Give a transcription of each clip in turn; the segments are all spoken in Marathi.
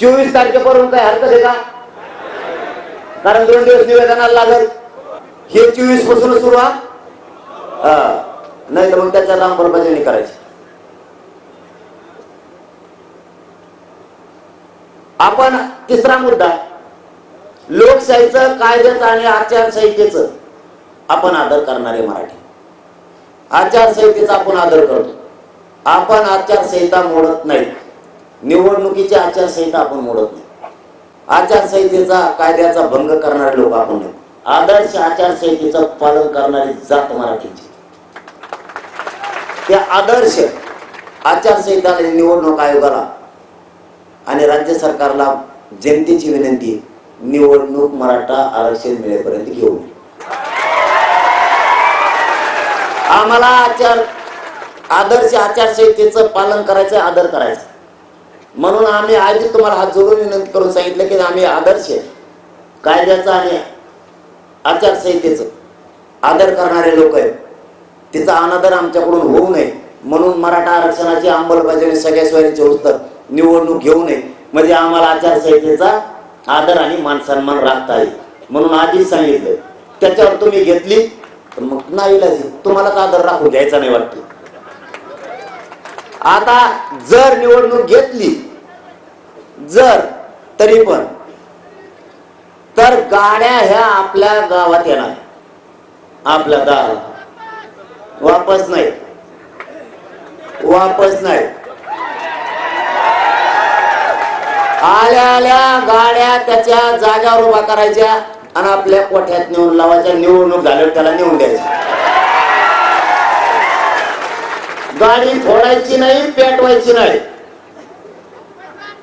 चोवीस तारखेपर्यंत काय हरकत आहे का? कारण दोन दिवस निवेदनाला लागल. हे चोवीसपासून सुरुवात नाही तर मग त्याच्या अंमलबजावणी करायची. आपण तिसरा मुद्दा. लोकशाहीचं कायद्याचं आणि आचारसंहितेचं आपण आदर करणारे मराठी. आचारसंहितेचा आपण आदर करतो. आपण आचारसंहिता मोडत नाही. निवडणुकीची आचारसंहिता आपण मोडत नाही. आचारसंहितेचा कायद्याचा भंग करणारे लोक आपण नाही. आदर्श आचारसंहितेचं पालन करणारी जात मराठीची. त्या आदर्श आचारसंहिता निवडणूक आयोगाला आणि राज्य सरकारला जनतेची विनंती निवडणूक मराठा आरक्षण मिळेपर्यंत घेऊ नये. आम्हाला आचार आदर्श आचारसंहितेचं पालन करायचं आदर करायचं म्हणून आम्ही आज तुम्हाला हात जोडून विनंती करून सांगितलं की आम्ही आदर्श कायद्याचा आणि आचारसंहितेचं आदर करणारे लोक आहेत. तिचा अनादर आमच्याकडून होऊ नये. म्हणून मराठा आरक्षणाची अंमलबजावणी सगळ्या सोयीचे उत्तर निवडणूक घेऊ नये. म्हणजे आम्हाला आचारसंहितेचा आदर आणि मानसन्मान राखता येईल. म्हणून आधीच सांगितलं. त्याच्यावर तुम्ही घेतली तर मग नाही तुम्हाला का आदर राखू? घ्यायचा नाही वाटतो. आता जर निवडणूक घेतली जर तरी पण तर गाड्या ह्या आपल्या गावात येणार. आपल्या गावात. वापस नाही. वापस नाही. आल्या आल्या गाड्या त्याच्या जाग्यावर उभा करायच्या आणि आपल्या कोठ्यात नेऊन लावायच्या निवडणूक झाल्यावर त्याला नेऊन द्यायचं. गाडी फोडायची नाही पेटवायची नाही.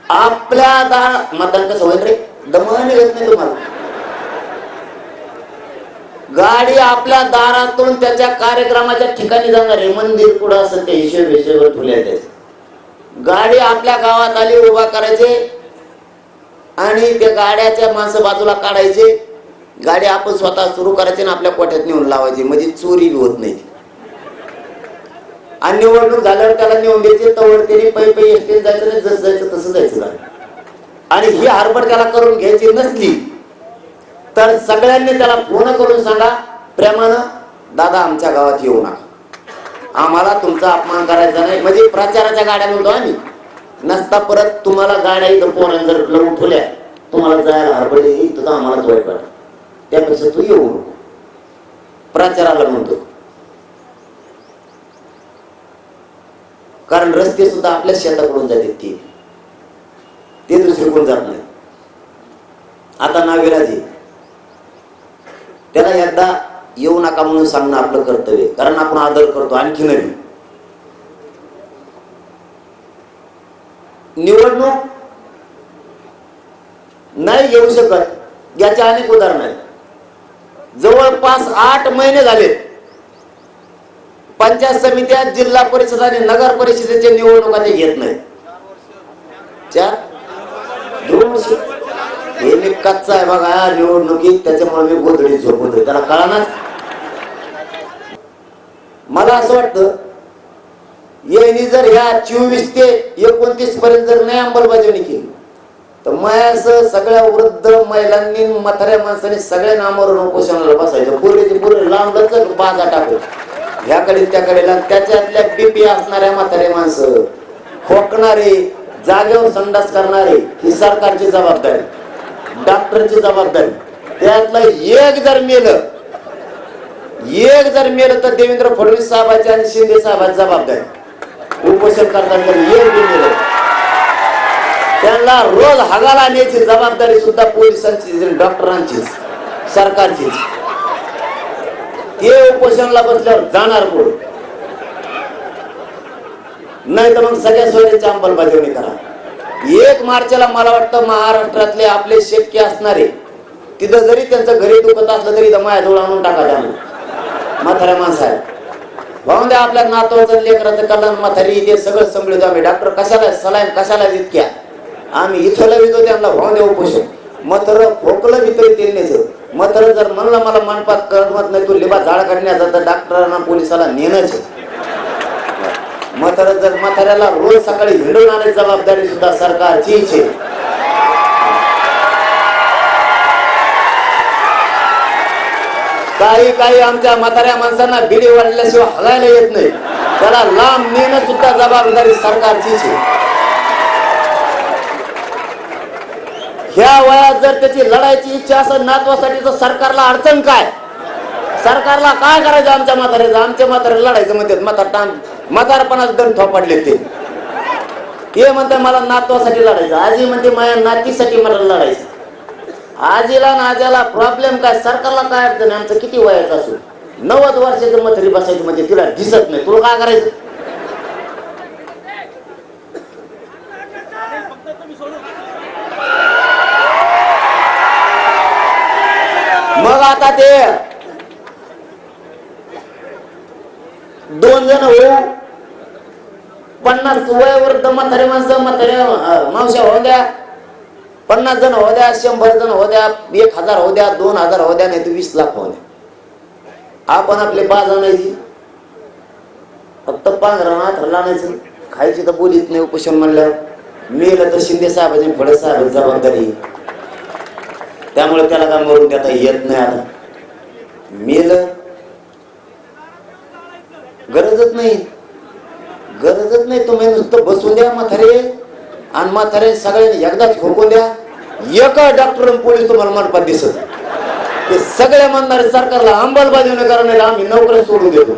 आपल्या दार मतदान कसं होईल रे? दमन येत नाही तुम्हाला. गाडी आपल्या दारातून त्याच्या कार्यक्रमाच्या ठिकाणी जाणार आहे. मंदिर पुढं असं ते हिशेब हिशोब ठेवले गाडी आपल्या गावात आली उभा करायचे. आणि त्या गाड्याच्या माणसं बाजूला काढायचे. गाडी आपण स्वतः सुरू करायची आणि आपल्या कोठ्यात नेऊन लावायची. म्हणजे चोरी होत नाही. आणि निवडणूक झाल्यावर त्याला नेऊन द्यायचे तवर त्याने पै पै एसटीने जायचं नाही जसं जायचं तसं जायचं आणि ही हारबड त्याला करून घ्यायची नसली तर सगळ्यांनी त्याला फोन करून सांगा प्रेमानं दादा आमच्या गावात येऊ नका. आम्हाला तुमचा अपमान करायचा नाही. म्हणजे प्रचाराच्या गाड्या म्हणतो आम्ही. नसता परत तुम्हाला गाड्या इथं पोरांनी जर लवून ठेवल्या तुम्हाला जायला हरबड येईल तुझा आम्हालाच वाईट वाटत. त्यापेक्षा तू येऊ नको. प्रचाराला म्हणतो. कारण रस्ते सुद्धा आपल्या शेताकडून जाते ते. ते दुसरे कोण जात नाही. आता नाविराजी त्याला एकदा येऊ नका म्हणून सांगणं आपलं कर्तव्य कारण आपण आदर करतो आणखी नवी. निवडणूक नाही येऊ शकत. याचे अनेक उदाहरण आहेत. जवळपास आठ महिने झाले पंचायत समित्या जिल्हा परिषद आणि नगर परिषदेच्या निवडणुका ते घेत नाही. चार दोन वर्ष. हे मी कच्चा आहे बघा निवडणुकीत त्याच्यामुळे मी गोधडी झोपवतोय त्याला कळणार मला असं वाटतं यांनी जर ह्या चोवीस ते एकोणतीस पर्यंत जर नाही अंमलबजावणी केली तर मयासह सगळ्या वृद्ध महिलांनी म्हाताऱ्या माणसांनी सगळ्या नामावरून उपोषणाला बसायचं. पुरेचे पुरे लांब लचक बाजा टाकायचं ह्याकडे त्याकडे त्याच्यातल्या बीपी असणाऱ्या म्हातारे माणसं खोकणारे जागेवर संडास करणारे ही सरकारची जबाबदारी डॉक्टरची जबाबदारी. त्यातलं एक जर मेलं एक जर मेलं तर देवेंद्र फडणवीस साहेबांची आणि शिंदे साहेबांची जबाबदारी. उपोषण करताना एक बी मेलं. त्यांना रोज हगाला आणण्याची जबाबदारी सुद्धा पोलिसांची डॉक्टरांचीच सरकारचीच. ते उपोषणाला बसल्यावर जाणार कोण? नाही तर मग सगळ्या सोयीची अंमलबजावणी करा. एक मार्चला मला वाटतं महाराष्ट्रातले आपले शेतके असणारे तिथं जरी त्यांचं घरी दुखत असलं तरी इथं माझ्याजवळ आणून टाका द्या म्हाताऱ्या माणसाहेब भाऊन द्या आपल्या नातवाचं लेकराचं कल्याण म्हातारी ते सगळं संभळतो आम्ही डॉक्टर कशाला सलाईन कशाला जितक्या? आम्ही इथं लवितो त्यांना भाऊन द्या उपोषण. मात्र खोकलं वितरित त्यांनीच मात्र जर म्हणलं मला मनपात करमत नाही तू लिबा झाड काढण्याचा तर डॉक्टरांना पोलिसाला नेणंच मात्र जर म्हाताऱ्याला रोज सकाळी हिंडून आणि जबाबदारी सुद्धा सरकारची आहे. काही काही आमच्या म्हाताऱ्या माणसांना बिडी वाढल्याशिवाय हलायला येत नाही. त्याला लांब नेणं सुद्धा जबाबदारी सरकारची आहे. ह्या वयात जर त्याची लढायची इच्छा असेल नातवासाठी तर सरकारला अडचण काय? सरकारला काय करायचं आमच्या म्हाताऱ्याचं? आमच्या म्हाताऱ्याला लढायचं म्हणतात म्हातार टांग म्हातारपणाच दंड थोपाडले ते. हे म्हणते मला नातवासाठी लढायचं. आजी म्हणते माझ्या नातीसाठी मला लढायचं. आजीला ना आज्याला प्रॉब्लेम काय? सरकारला काय अडचण आहे? आमचं किती वयाचं असू नव्वद वर्षाचं म्हातारी बसायचं म्हणजे तिला दिसत नाही. तुला काय करायचं मग आता ते? दोन जण होऊ. पन्नास वयावर म्हातारे माणसं म्हातारे मावश्या होऊ द्या. पन्नास जण होऊ द्या शंभर जण होद्या एक हजार होऊ द्या दोन हजार होऊ द्या नाही तर वीस लाख होऊ द्या. आपण आपले बाज आणायची. फक्त पांघरानात आणायचं. खायची तर बोलीत नाही उपोषण म्हणल्यावर. मेलं तर शिंदे साहेबांची फळ साहेब जबाबदारी. त्यामुळे त्याला काय मरून देता येत नाही आता. मेल. गरजच नाही. गरजच नाही. तुम्ही नुसतं बसून द्या म्हातारे. आणि म्हातारे सगळ्यांनी एकदाच खोकून द्या. एका डॉक्टर पोलीस तुम्हाला मंडपात दिसत. ते सगळ्या म्हणणारे सरकारला अंमलबजावणी करणारे आम्ही नोकऱ्या सोडून देतो.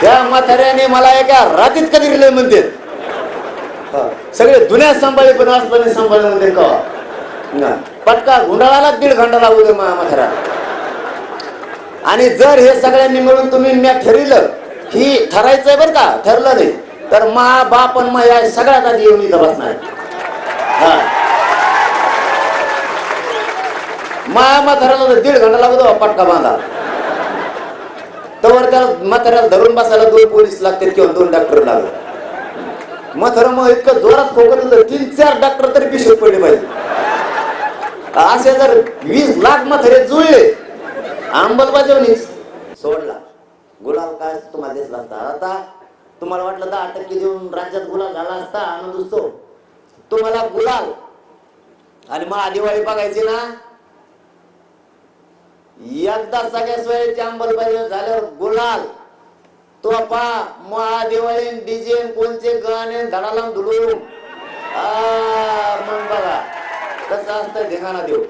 त्या म्हाताऱ्याने मला एका रात्रीत कधी रिले म्हणते? सगळे जुन्या सांभाळी पण असताना नाही सांभाळले म्हणते का पटका गुंडाळाला दीड घंटा लागू दे मा- म्हातारा. आणि जर हे सगळ्यांनी मिळून तुम्ही म्या ठरविलं ही ठरायचंय बरं का ठरलं नाही तर मा बाप आणि मा या सगळ्यात आधी येऊन इथं बसणार. हा. माया म्हाताऱ्याला तर दीड घंटा लागतो पटका बांधा. तर त्या म्हाताऱ्याला धरून बसायला दोन पोलीस लागतात किंवा दोन डॉक्टर लागतात म्हातारा मग इतकं जोरात खोकत तीन चार डॉक्टर तरी पिशवी पडले पाहिजे. असे जर वीस लाख मथरे जुळले अंमलबजावणीच सोडला. गुलाल काय तुम्हाला दिसला असता आता तुम्हाला वाटलं दहा टक्के देऊन राज्यात गुलाल झाला असता आनंद असतो तुम्हाला गुलाल आणि मग दिवाळी बघायची ना? एकदा सगळ्या वेळेची अंमलबजावणी झाल्यावर गुलाल तो पा महादिवाळी डीजे कोणचे गाणे धडाला धुडून आ, मग बघा. कसं असतं धिंगाणा देऊ